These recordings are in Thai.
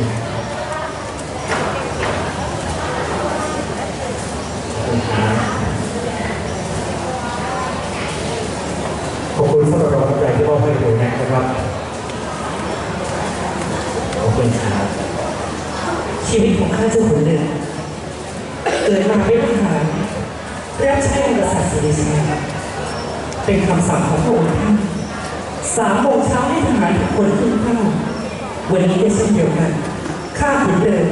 ขอบคุณสำหรับรางวัลใหญ่ที่มอบให้หนูแน็กนะครับ ขอบคุณครับชีวิตของข้าเจ้าขุนเดชเกิดมาเป็นทหารรับใช้องค์กษัตริย์สิริชัยเป็นคำสั่งของพระองค์ท่านสามโมงเช้าให้ทหารทุกคนขึ้นเฝ้าวันนี้ก็เช่นเดียวกัน ข้าขุนเดิน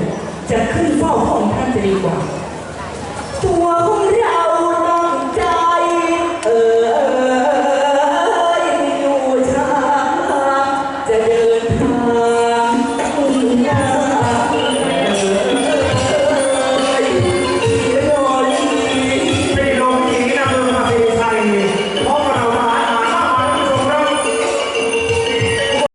จะขึ้นเฝ้าพระองค์ท่านจะดีกว่า ตัวของ